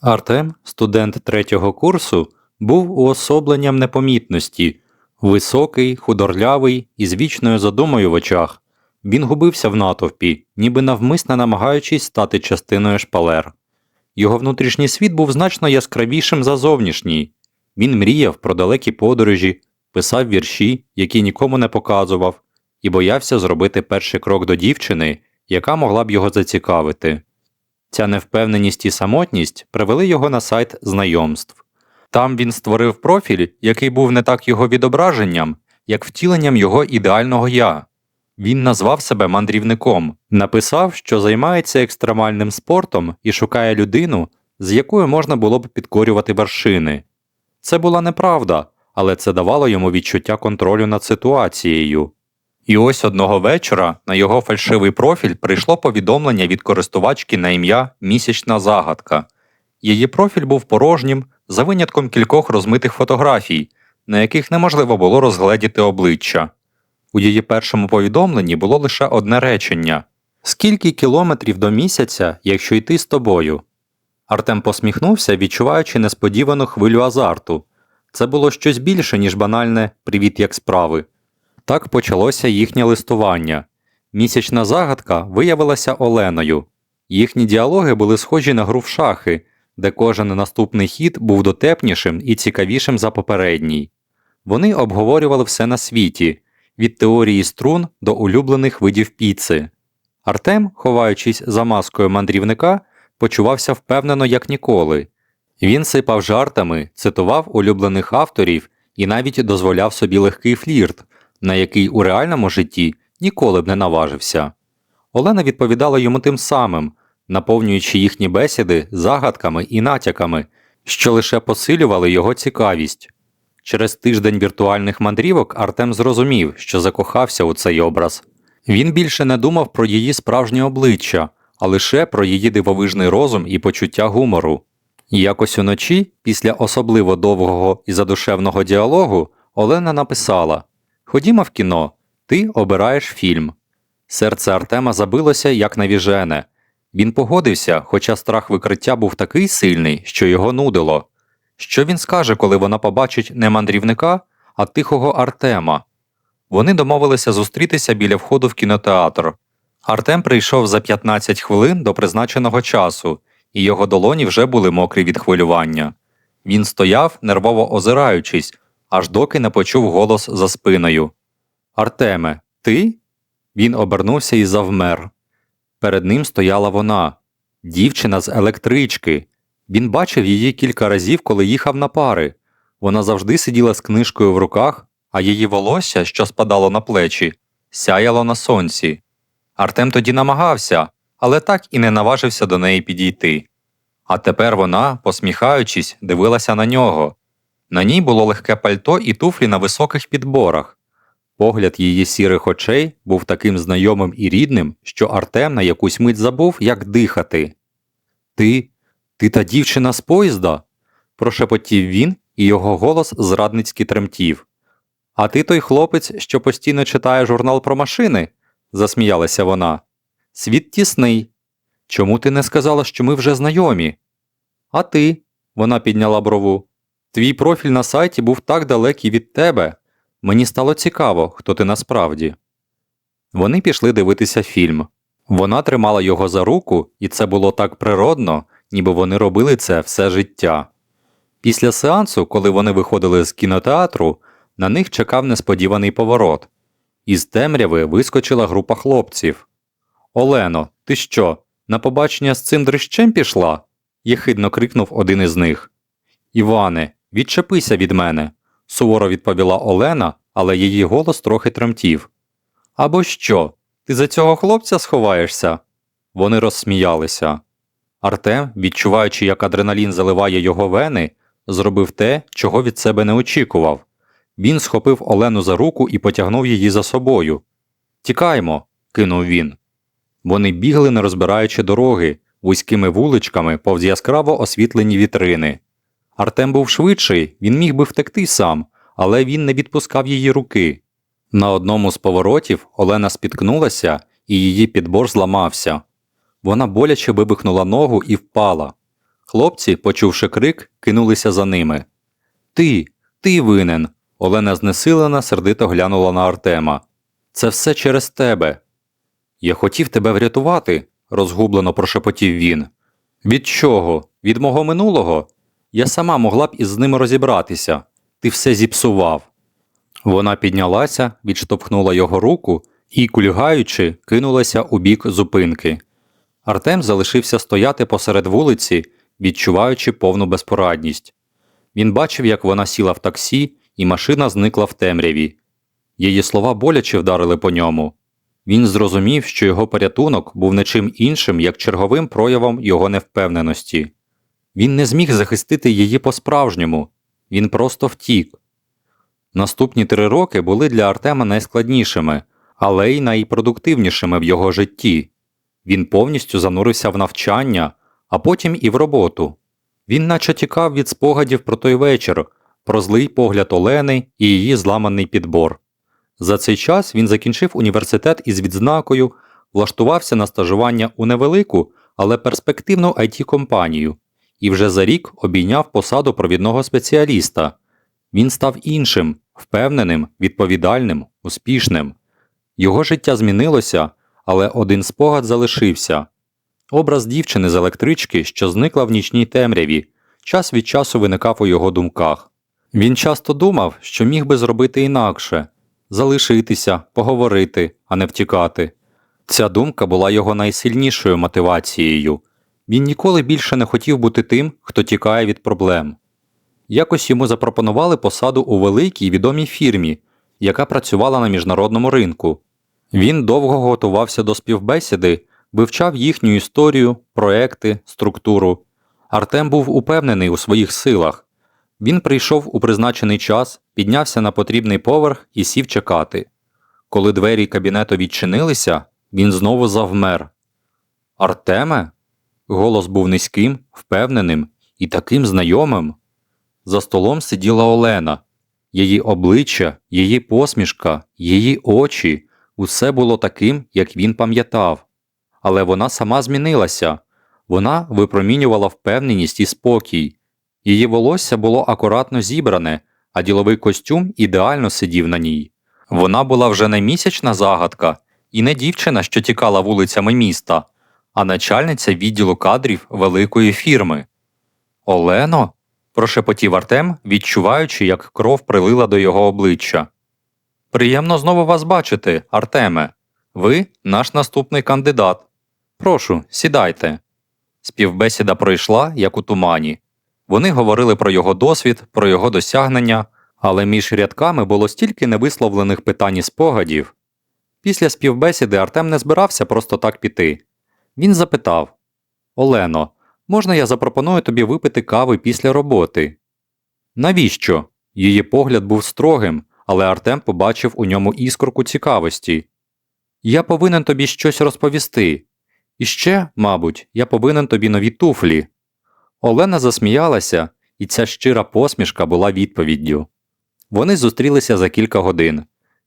Артем, студент третього курсу, був уособленням непомітності, високий, худорлявий і з вічною задумою в очах. Він губився в натовпі, ніби навмисне намагаючись стати частиною шпалер. Його внутрішній світ був значно яскравішим за зовнішній. Він мріяв про далекі подорожі, писав вірші, які нікому не показував, і боявся зробити перший крок до дівчини, яка могла б його зацікавити. Ця невпевненість і самотність привели його на сайт знайомств. Там він створив профіль, який був не так його відображенням, як втіленням його ідеального я. Він назвав себе мандрівником, написав, що займається екстремальним спортом і шукає людину, з якою можна було б підкорювати вершини. Це була неправда, але це давало йому відчуття контролю над ситуацією. І ось одного вечора на його фальшивий профіль прийшло повідомлення від користувачки на ім'я Місячна загадка. Її профіль був порожнім, за винятком кількох розмитих фотографій, на яких неможливо було розгледіти обличчя. У її першому повідомленні було лише одне речення Скільки кілометрів до місяця, якщо йти з тобою? Артем посміхнувся, відчуваючи несподівану хвилю азарту. Це було щось більше, ніж банальне Привіт, як справи. Так почалося їхнє листування. Місячна загадка виявилася Оленою. Їхні діалоги були схожі на гру в шахи, де кожен наступний хід був дотепнішим і цікавішим за попередній. Вони обговорювали все на світі від теорії струн до улюблених видів піци. Артем, ховаючись за маскою мандрівника, почувався впевнено як ніколи. Він сипав жартами, цитував улюблених авторів і навіть дозволяв собі легкий флірт, на який у реальному житті ніколи б не наважився. Олена відповідала йому тим самим, наповнюючи їхні бесіди загадками і натяками, що лише посилювали його цікавість. Через тиждень віртуальних мандрівок Артем зрозумів, що закохався у цей образ. Він більше не думав про її справжнє обличчя, а лише про її дивовижний розум і почуття гумору. Якось уночі, після особливо довгого і задушевного діалогу, Олена написала Ходімо в кіно, ти обираєш фільм. Серце Артема забилося як навіжене. Він погодився, хоча страх викриття був такий сильний, що його нудило. Що він скаже, коли вона побачить не мандрівника, а тихого Артема? Вони домовилися зустрітися біля входу в кінотеатр. Артем прийшов за 15 хвилин до призначеного часу, і його долоні вже були мокрі від хвилювання. Він стояв, нервово озираючись, аж доки не почув голос за спиною. Артеме, ти? Він обернувся і завмер. Перед ним стояла вона, дівчина з електрички. Він бачив її кілька разів, коли їхав на пари. Вона завжди сиділа з книжкою в руках, а її волосся, що спадало на плечі, сяяло на сонці. Артем тоді намагався, але так і не наважився до неї підійти. А тепер вона, посміхаючись, дивилася на нього. На ній було легке пальто і туфлі на високих підборах. Погляд її сірих очей був таким знайомим і рідним, що Артем на якусь мить забув, як дихати. Ти, ти та дівчина з поїзда? прошепотів він, і його голос зрадницьки тремтів. А ти той хлопець, що постійно читає журнал про машини? засміялася вона. Світ тісний. Чому ти не сказала, що ми вже знайомі? А ти? Вона підняла брову. Твій профіль на сайті був так далекий від тебе. Мені стало цікаво, хто ти насправді. Вони пішли дивитися фільм. Вона тримала його за руку, і це було так природно, ніби вони робили це все життя. Після сеансу, коли вони виходили з кінотеатру, на них чекав несподіваний поворот. Із темряви вискочила група хлопців. Олено, ти що, на побачення з цим дрищем пішла? єхидно крикнув один із них. Іване, відчепися від мене, суворо відповіла Олена, але її голос трохи тремтів. Або що? Ти за цього хлопця сховаєшся? Вони розсміялися. Артем, відчуваючи, як адреналін заливає його вени, зробив те, чого від себе не очікував. Він схопив Олену за руку і потягнув її за собою. Тікаймо, кинув він. Вони бігли, не розбираючи дороги, вузькими вуличками повз яскраво освітлені вітрини. Артем був швидший, він міг би втекти сам, але він не відпускав її руки. На одному з поворотів Олена спіткнулася, і її підбор зламався. Вона боляче вибихнула ногу і впала. Хлопці, почувши крик, кинулися за ними. Ти, ти винен. Олена знесилена, сердито глянула на Артема. Це все через тебе. Я хотів тебе врятувати, розгублено прошепотів він. Від чого? Від мого минулого? Я сама могла б із ними розібратися. Ти все зіпсував. Вона піднялася, відштовхнула його руку і, кульгаючи, кинулася у бік зупинки. Артем залишився стояти посеред вулиці, відчуваючи повну безпорадність. Він бачив, як вона сіла в таксі, і машина зникла в темряві. Її слова боляче вдарили по ньому. Він зрозумів, що його порятунок був не чим іншим, як черговим проявом його невпевненості. Він не зміг захистити її по-справжньому, він просто втік. Наступні три роки були для Артема найскладнішими, але й найпродуктивнішими в його житті. Він повністю занурився в навчання, а потім і в роботу. Він наче тікав від спогадів про той вечір, про злий погляд Олени і її зламаний підбор. За цей час він закінчив університет із відзнакою, влаштувався на стажування у невелику, але перспективну it компанію і вже за рік обійняв посаду провідного спеціаліста. Він став іншим, впевненим, відповідальним, успішним. Його життя змінилося, але один спогад залишився образ дівчини з електрички, що зникла в нічній темряві, час від часу виникав у його думках. Він часто думав, що міг би зробити інакше залишитися, поговорити, а не втікати. Ця думка була його найсильнішою мотивацією. Він ніколи більше не хотів бути тим, хто тікає від проблем. Якось йому запропонували посаду у великій відомій фірмі, яка працювала на міжнародному ринку. Він довго готувався до співбесіди, вивчав їхню історію, проекти, структуру. Артем був упевнений у своїх силах. Він прийшов у призначений час, піднявся на потрібний поверх і сів чекати. Коли двері кабінету відчинилися, він знову завмер. Артеме? Голос був низьким, впевненим і таким знайомим. За столом сиділа Олена. Її обличчя, її посмішка, її очі усе було таким, як він пам'ятав. Але вона сама змінилася. Вона випромінювала впевненість і спокій. Її волосся було акуратно зібране, а діловий костюм ідеально сидів на ній. Вона була вже не місячна загадка і не дівчина, що тікала вулицями міста, а начальниця відділу кадрів великої фірми. Олено? прошепотів Артем, відчуваючи, як кров прилила до його обличчя. Приємно знову вас бачити, Артеме. Ви наш наступний кандидат. Прошу, сідайте. Співбесіда пройшла, як у тумані. Вони говорили про його досвід, про його досягнення, але між рядками було стільки невисловлених питань і спогадів. Після співбесіди Артем не збирався просто так піти. Він запитав Олено, можна я запропоную тобі випити кави після роботи? Навіщо? Її погляд був строгим, але Артем побачив у ньому іскорку цікавості. Я повинен тобі щось розповісти. І ще, мабуть, я повинен тобі нові туфлі. Олена засміялася, і ця щира посмішка була відповіддю. Вони зустрілися за кілька годин.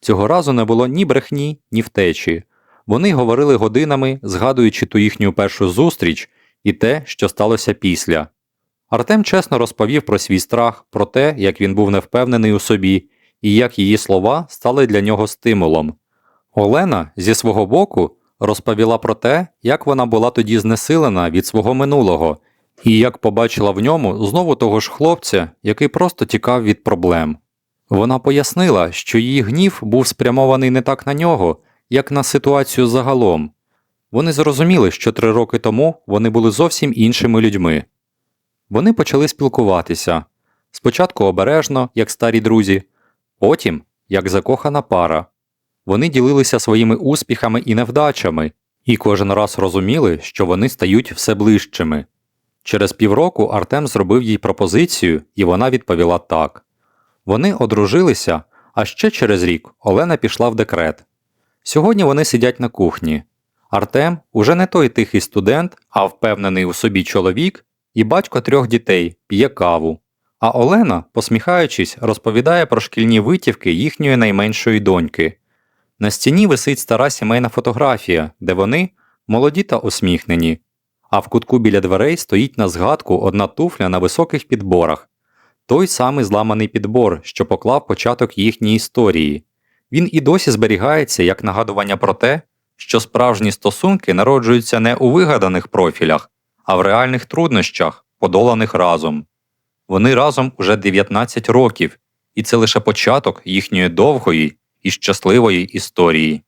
Цього разу не було ні брехні, ні втечі. Вони говорили годинами, згадуючи ту їхню першу зустріч і те, що сталося після. Артем чесно розповів про свій страх, про те, як він був невпевнений у собі, і як її слова стали для нього стимулом. Олена зі свого боку розповіла про те, як вона була тоді знесилена від свого минулого, і як побачила в ньому знову того ж хлопця, який просто тікав від проблем. Вона пояснила, що її гнів був спрямований не так на нього, як на ситуацію загалом. Вони зрозуміли, що три роки тому вони були зовсім іншими людьми. Вони почали спілкуватися спочатку обережно, як старі друзі, потім як закохана пара. Вони ділилися своїми успіхами і невдачами, і кожен раз розуміли, що вони стають все ближчими. Через півроку Артем зробив їй пропозицію, і вона відповіла так. Вони одружилися, а ще через рік Олена пішла в декрет. Сьогодні вони сидять на кухні. Артем уже не той тихий студент, а впевнений у собі чоловік і батько трьох дітей, п'є каву. А Олена, посміхаючись, розповідає про шкільні витівки їхньої найменшої доньки. На стіні висить стара сімейна фотографія, де вони молоді та усміхнені. а в кутку біля дверей стоїть на згадку одна туфля на високих підборах. Той самий зламаний підбор, що поклав початок їхній історії. Він і досі зберігається як нагадування про те, що справжні стосунки народжуються не у вигаданих профілях, а в реальних труднощах, подоланих разом. Вони разом уже 19 років, і це лише початок їхньої довгої і щасливої історії.